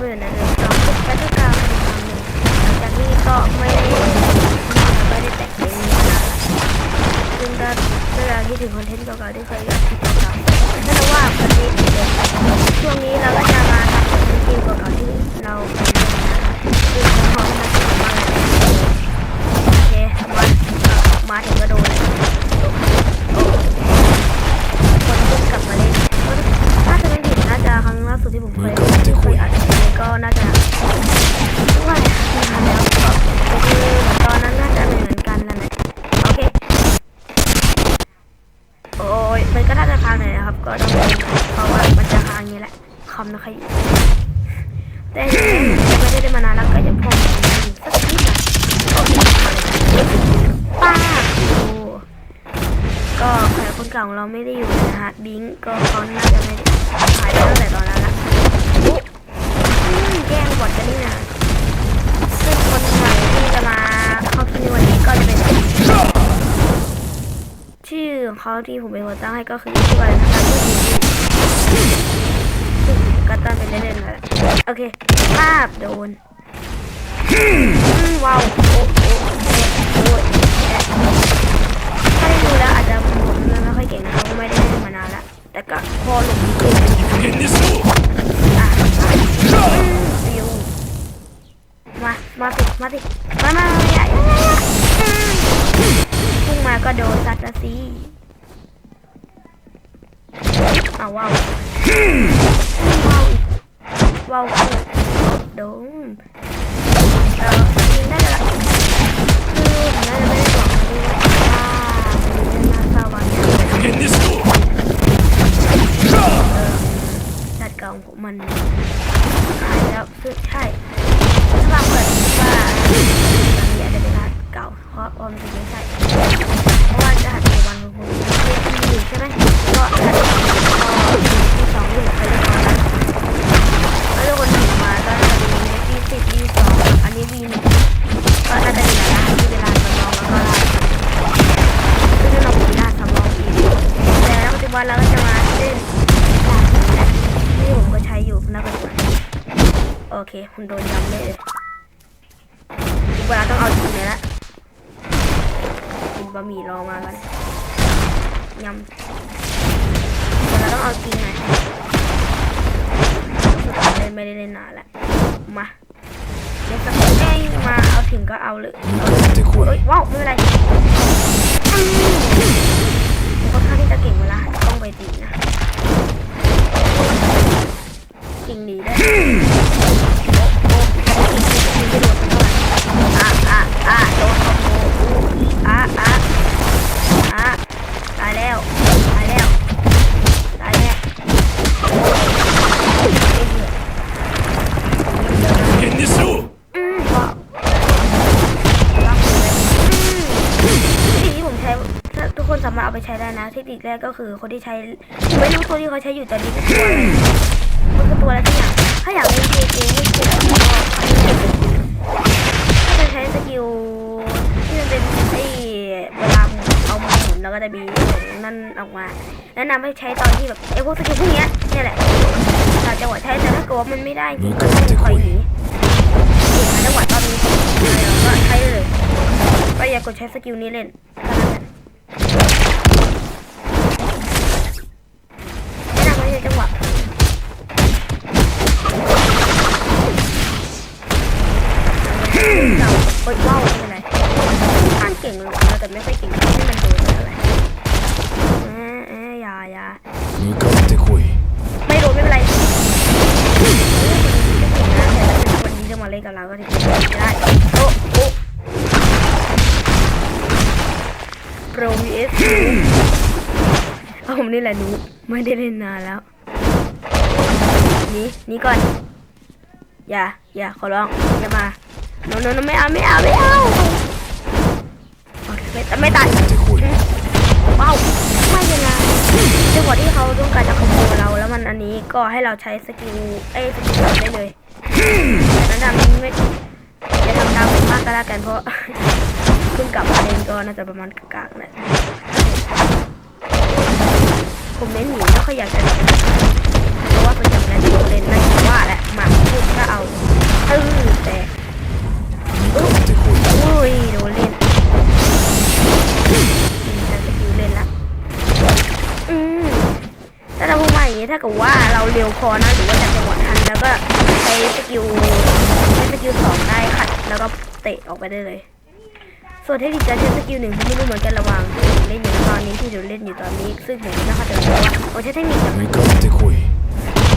ไปอยู่ในเรือนจำปุ๊บก็จะกลายเป็นความหนึ่งหลังจากนี้ก็ไม่ได้ไม่ได้แตะเพลงนี้มานานละซึ่งก็เวลาที่ถึงคอนเทนต์เก่าๆที่เคย องเราไม่ได้อยู่นะฮะบิงก็เขาน่าจะไม่ได้หายไปตั้งแต่ตอนนั้นละอุ๊ยอืมแกล้งบอดกันนี่นะซึ่งคนใหม่ที่จะมาเข้าที่วันนี้ก็จะเป็น ชื่อของเขาที่ผมเป็นคนตั้งให้ก็คือชื่ออะไรนะครับก็คือก็ตั้งเป็นเล่นๆมาโอเคภาพโดนว้าวโอ้โอ้โอ้ยแอะถ้าได้ดูแล้ว เล่นไม่ค่อยเก่งเพราไม่ได้เล่นมานานละแต่ก็พอหลงนิดนึงอะอะอืมฟิวมามาสิมาสิมามามาอย่าพุ่งมาก็โดนซัดละสิเอาว้าวว้าวว้าวโดน เราต้องเอาจริงหน่อยสุดท้ายเลยไม่ได้เล่นนานแล้วมาเดี๋ยวสักครู่เอ้ยมาเอาถึงก็เอาเลยเอ้ยว้าวไม่เป็นไรอืมผมค่อนข้างที่จะเก่งเวลาหันกล้องไปตีนะจริงดีได้วยโอ้โอ้จริงจริงจริงไม่โดนสักเท่าไหร่อะอะอะโดนคอมโบอู้อะอะอะตายแล้วตายแล้ว ใช้ได้นะเทคนิคแรกก็คือคนที่ใช้ไม่รู้ตัวที่เขาใช้อยู่ตอนนี้คือตัวมันคือตัวอะไรที่อย่างถ้าอยากเล่นเกมเองไม่เก่งก็ถ้าจะใช้สกิลที่มันเป็นไอ้เวลาเอามาหมุนแล้วก็จะมีนั่นออกมาแนะนำให้ใช้ตอนที่แบบไอ้พวกสกิลพวกเนี้ยเนี่ยแหละเราจังหวะใช้แต่ถ้าเกิดว่ามันไม่ได้จริงก็ต้องคอยหนีเก่งนะจังหวะตอนนี้ก็ใช้เลยก็อย่ากดใช้สกิลนี้เล่น นี่แหละหนูไม่ได้เล่นนานแล้วหนี่นี่ก่อน อย่า อย่าขอร้อง อย่ามาโนโนโนไม่เอาไม่เอาไม่เอาโอเคไม่ไม่ตายเป้าไม่เป็นไรจังหวะที่เขาต้องการจะขโมยเราแล้วมันอันนี้ก็ให้เราใช้สกิลเอ้ยสกิลสามได้เลยแต่นั้นดำไม่จะทำดาวมากก็แล้วกันเพราะขึ้นกลับมาเล่นก็น่าจะประมาณกลางๆนะ คอมเมนต์หนีไม่ค่อยากจะเพราะว่าประจำนั้นผมเล่นนั่นคืว่าแหละมาพูดก็เอาตึ้งแต่อุ้ยโดนเล่นนั่นสกิลเล่นละอืมถ้าเราพูดมาอย่างนี้ถ้ากับว่าเราเร็วพอนะหรือว่าจะจังหวะทันแล้วก็ใช้สกิลใช้สกิลสองได้ค่ะแล้วก็เตะออกไปได้เลย ส่วนเทคนิคการใช้สกิลหนึ่งผมไม่รู้เหมือนกันระวัง เล่นอยู่ตอนนี้ที่เราเล่นอยู่ตอนนี้ ซึ่งผมไม่เข้าใจว่าผมใช้เทคนิคแบบไม่กล้าจะคุย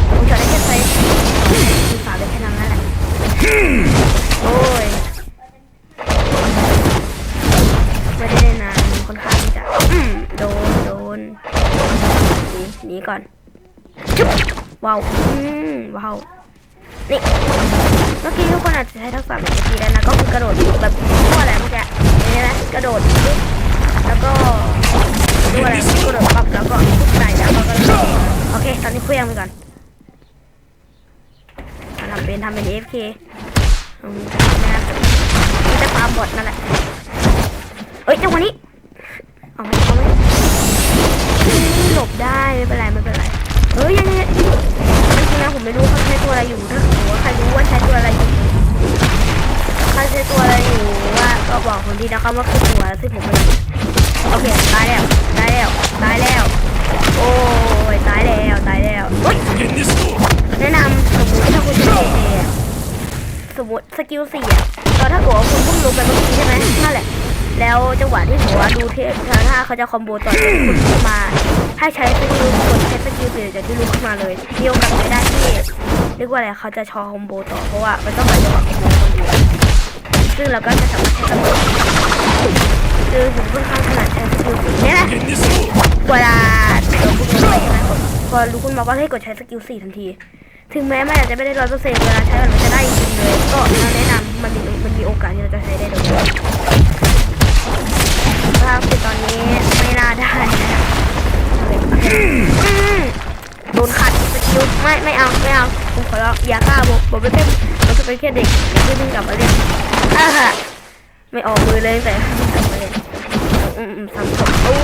ผมจะได้แค่ใช้คือฝาได้แค่นั้นแหละโอ้ยไม่ได้นานค่อนข้างที่จะโดนโดนหนีหนีก่อนจุ๊ว้าวว้าวนี่เมื่อกี้ทุกคนอาจจะใช้ทักษะแบบเมื่อกี้แล้วนะก็คือกระโดดแบบพวกอะไรเมื่อกี้เห็นไหมกระโดด แล้วก็ด้วยอะไรกระโดดปั๊บแล้วก็ปุ๊บใส่แล้วก็โอเคตอนนี้เคลื่องไปก่อนทำเป็นทำเป็น AFK อืมไม่น่จะมีแต่ความบดนั่นแหละเอ้ยจังหวะนี้เอาไหมเอาไหมหลบได้ไม่เป็นไรไม่เป็นไรเฮ้ยยังไงจริงๆนะผมไม่รู้เขาใช้ตัวอะไรอยู่ถ้าสมว่าใครรู้ว่าใช้ตัวอะไรอยู่ ใครใช้ตัวอะไรอยู่ว่าก็บอกคนที่นะครับว่าคือหัวแล้ซึ่งผมไม่รู้โอเคตายแล้วตายแล้วตายแล้ว โอ้ยตายแล้วตายแล้วแนะนำสมมติถ้าคุณเป็นเอสมมติสกิลสี่อะตอนถ้าหัวคุณพุ่งลงไปเมื่อกี้ใช่ไหมนั่นแหละ แล้วจังหวะที่หัวดูเทพถ้าเขาจะคอมโบต่อคุณขึ้นมาให้ใช้สกิลกดใช้สกิลสี่จากที่ลุกขึ้นมาเลยเดียวกันไม่ได้ที่เรียกว่าอะไรเขาจะชอคอมโบต่อเพราะว่ามันต้องไปจังหวะอ ซึ่งเราก็จะสามารถใช้กับคือผมค่อนข้างนัดแอร์สกิลสี่นี่แหละเวลาตัวพวกนี้ไปนะพอรู้คุณบอกว่าให้กดใช้สกิลสี่ทันที ถึงแม้มันอาจจะไม่ได้ร้อยเปอร์เซ็นต์เวลาใช้มันจะได้จริงเลย ก็เราแนะนำมันมีมันมีโอกาสที่เราจะใช้ได้โดยภาพคือตอนนี้ไม่น่าได้นะโดนขัดสกิลไม่ไม่เอาไม่เอาผมขอร้องอย่าฆ่าผมผมไม่เป็นผมจะเป็นแค่เด็กอย่าเพิ่งกลับมาเรียนไม่ออกมือเลยแต่ทำเลยอืมสามศพโอ้ย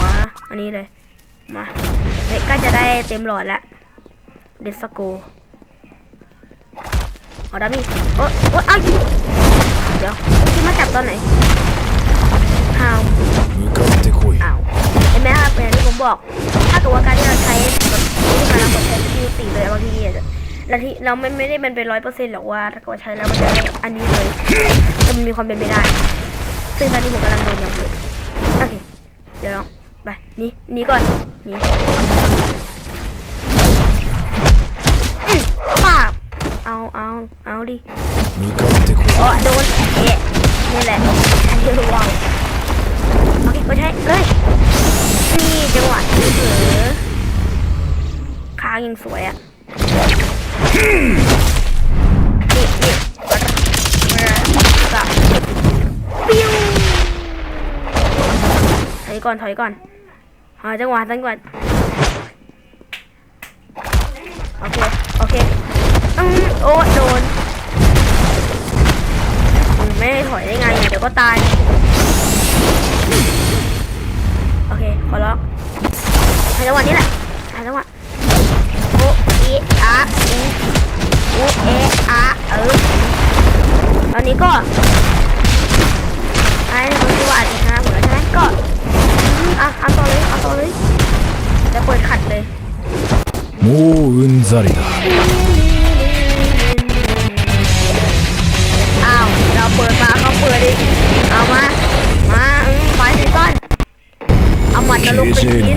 ว้าอันนี้เลย มาเด็กก็จะได้เต็มหลอดละเดสโกเอาดามิโอ๊ยโอ๊ยอ้าวเดี๋ยวคิดมาจับตอนไหนฮาวอ้าวเห็นไหมครับอย่างที่ผมบอก และที่เราไม่ไม่ได้มันเป็นร้อยเปอร์เซ็นต์หรอกว่าถ้าเกิดใช้แล้วมันจะอันนี้เลยจะมันมีความเป็นไปได้ ซึ่งตอนนี้ผมกำลังโดนอย่างเดียวโอเคเดี๋ยวลองไปนี่นี่ก่อนนี่ป้าเอาเอาเอาดิโอ๋อโดนเอ๊นี่แหละอันนี้ระวังโอเคก็ใช้เลยนี่จังหวะที่เผลอค้างยิงสวยอะ ถอยก่อนถอยก่อนหาจังหวะจังหวะโอเค โอเคอืมโอ้โดนไม่ถอยได้ไงเดี๋ยวก็ตาย โอเค ขอร้องหาจังหวะนี้แหละหาจังหวะี้ก็ไอ้คนที่ว่าอาจจะชนะผมแล้วใช่ไหมก็อะเอาตัวเลยเอาตัวเลยจะเปิดขัดเลยโมอุนซาริดาอ้าวเราเปิดมาเขาเปิดอีกเอามามาไปสิก้อนเอาหมัดนรกไปกิน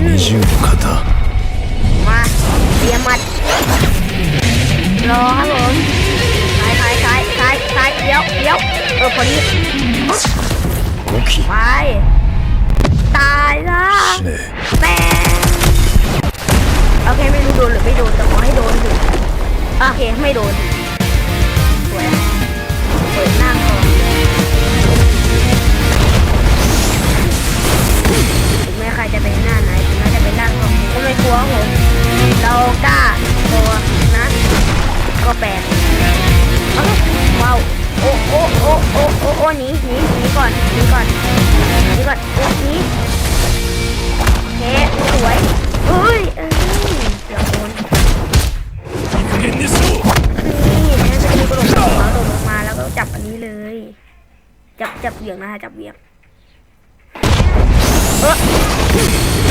มาเตรียมหมัดรอใวเดี๋ยวเออพอดีไปตายละแต่โอเคไม่รู้โดนหรือไม่โดนแต่ขอให้โดนถึงโอเคไม่โดนสวยเปิดหน้าก่อนงแม้ใครจะเป็นหน้าไหนถึงแจะเป็นหน้าของก็ไม่กลัวผมเรากล้าตัวนั้นก็แปลก หนีหนีหนีก่อนหนีก่อนหนีก่อนโอ้หนีโอเคสวยเฮ้ยเอ้ยเดี๋ยวโดนนี่นะจะมีกระลงมาโดดลงมาแล้วก็จับอันนี้เลย จับจับเหวี่ยงนะคะจับเหวี่ยงเออ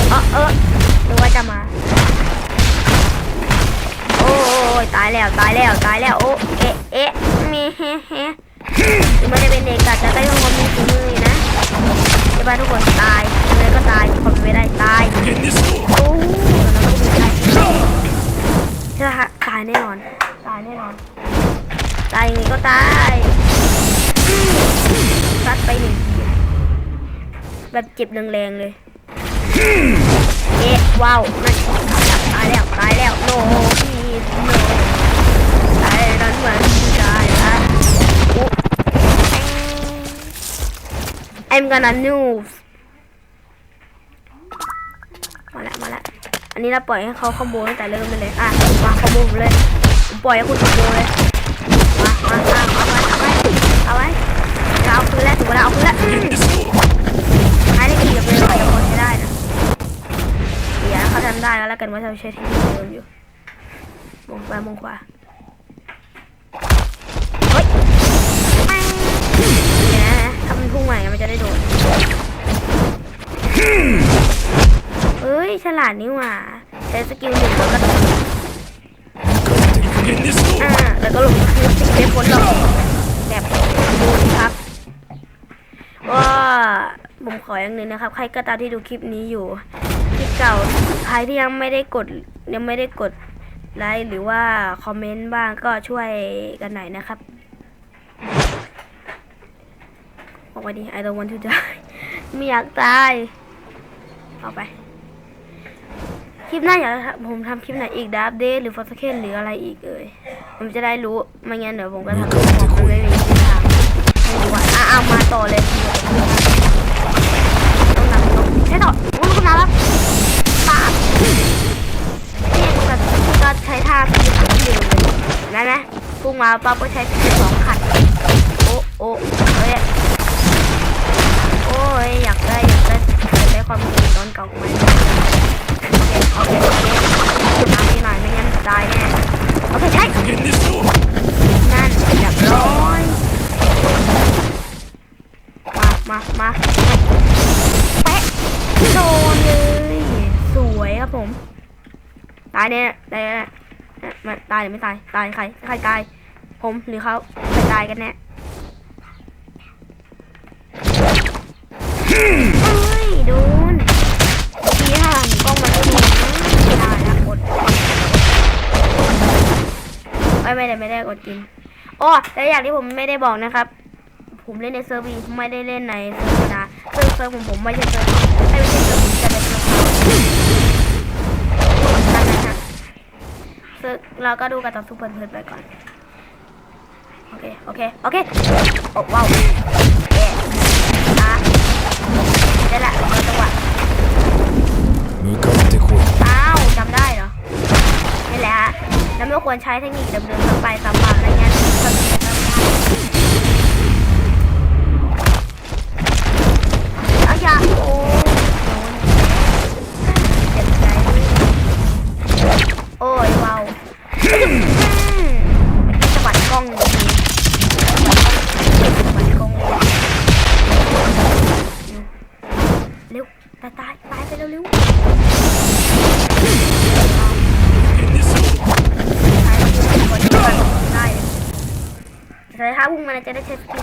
เออเออหรืว่าจะมา โอ้ยตายแล้วตายแล้วตายแล้วโอ้ ไม่ได้เป็นเอกกัดแต่ก็ยังคงมีฝีมืออยู่นะจะไปทุกคนตายเลยก็ตายคนไม่ได้ตายโอ้จะตายแน่นอน ตายแน่นอน ตายอย่างนี้ก็ตายซัดไปหนึ่งแบบเจ็บแรงๆเลยเอ๊ะว้าวนั่นตายแล้วตายแล้วโนพี่โนตายนั้นเหมือน I'm gonna noobs มาแล้วมาแล้วอันนี้เราปล่อยให้เขาขโมยตั้แต่เริ่มไปเลยอะมาขโมยเลยปล่อยให้คุณขโมยเลยมามามาเอาไว้เอาไว้เอาไว้เอาคืนแล้วถึงเวลาเอาคืนแล้วอันนี้ขี่กับเรือไปกับคนไม่ได้นะเดี๋ยวเขาทำได้แล้วแล้วกันว่าจะใช้ที่เดิมอยู่มองไปมองขวา พุ่งใหม่มันจะได้โดนเอ้ย ฉลาดนี่หว่าใช้สกิลหนึ่งแล้วก็อ่าแล้วก็ลงคือสิได้พ้นหลอกแบบดูครับว่าผมขออย่างหนึ่งนะครับ ใครก็ตามที่ดูคลิปนี้อยู่คลิปเก่าใครที่ยังไม่ได้กดยังไม่ได้กดไลค์หรือว่าคอมเมนต์บ้างก็ช่วยกันหน่อยนะครับ บอกว่าดี I don't want to die ไม่อยากตายเอาไป คลิปหน้าอยากผมทำคลิปไหนอีกดับเดทหรือฟอสเคนหรืออะไรอีกเอ่ยผมจะได้รู้ไม่งั้นเดี๋ยวผมก็ทำของผมไม่มีทิศทางไม่รู้ว่าอะเอามาต่อเลยต้องนำต้องใช้ต่อโอ้ยคุณมาแล้วปาบเนี่ยก็ก็ใช้ท่าพิจิตรเร็วเลยนะนะพุ่งมาปั๊บก็ใช้พิจิตรสองขัดโอ้โอ้เอ้ย ยอยากได้อยากได้อยากได้ความเก่ตอนเก่าไหมโอเคโอเคโอเคมาที่หน่อยไม่งั้นตายแน่โอเคใช่นั่นเรียร้อยมามามาเป๊ะโดนเลยสวยครับผมตายแน่ตายแน่ตายหรือไม่ตายตายใครใครตายผมหรือเขาใคตายกันแน่ ฮ้ยโดนพี่ห่างกล้องมันไม่ดีไม่ได้ละกดไม่ไม่ได้ไม่ได้กดกินอ๋อแต่อย่างที่ผมไม่ได้บอกนะครับ ผมเล่นในเซิร์ฟวีไม่ได้เล่นในเซิร์ฟธรรมดาเซิร์ฟเซิร์ฟของผมไม่ใช่เซิร์ฟไม่ใช่เซิร์ฟผมจะเป็นเซิร์ฟเขานั่นนะฮะเซิร์ฟเราก็ดูกันต่อสู้เพลินๆไปก่อนโอเค โอเค โอเค โอ้ว้าว ได้ละเราจังหวะ 向かってこい อ้าวจำได้เหรอ นี่แหละฮะแล้วไม่ควรใช้เทคนิคเดิมๆซ้ำไปซ้ำมาอะไรเงี้ย ถ้าพุ่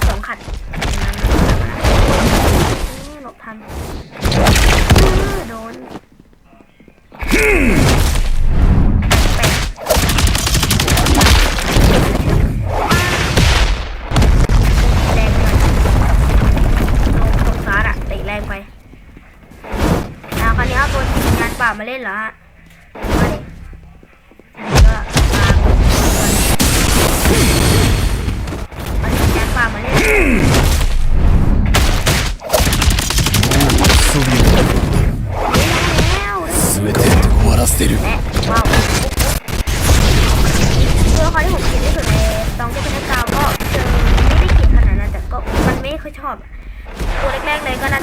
อบ ตัวแรกๆเลยก็น่า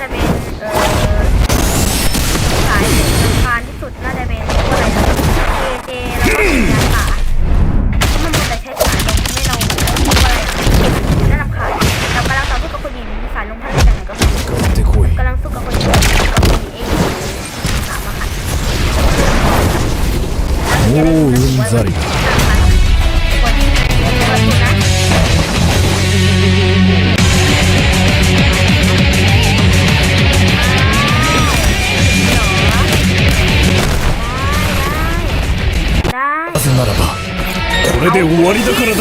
終わりだからだ。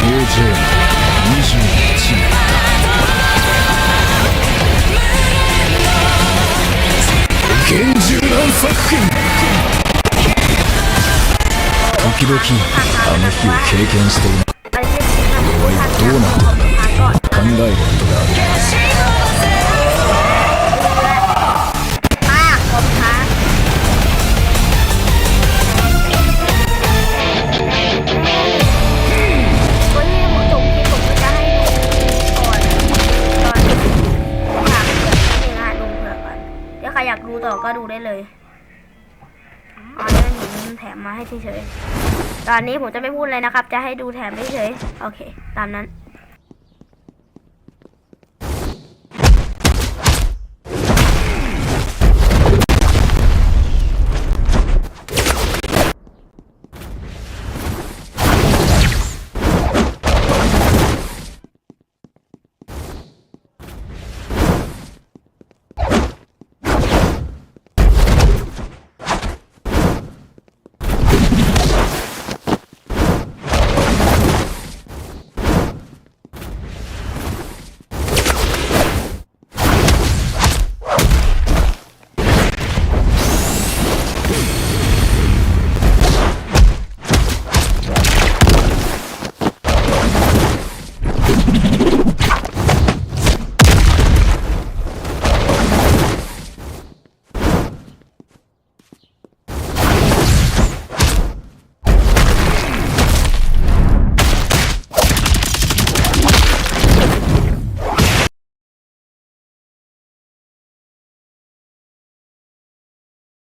KJ21 厳重な作品。時々あの日を経験している。お前はどうなったんだ考えることがある。 อนนี้ผมจะไม่พูดเลยนะครับ จะให้ดูแถมเฉยโอเค ตามนั้น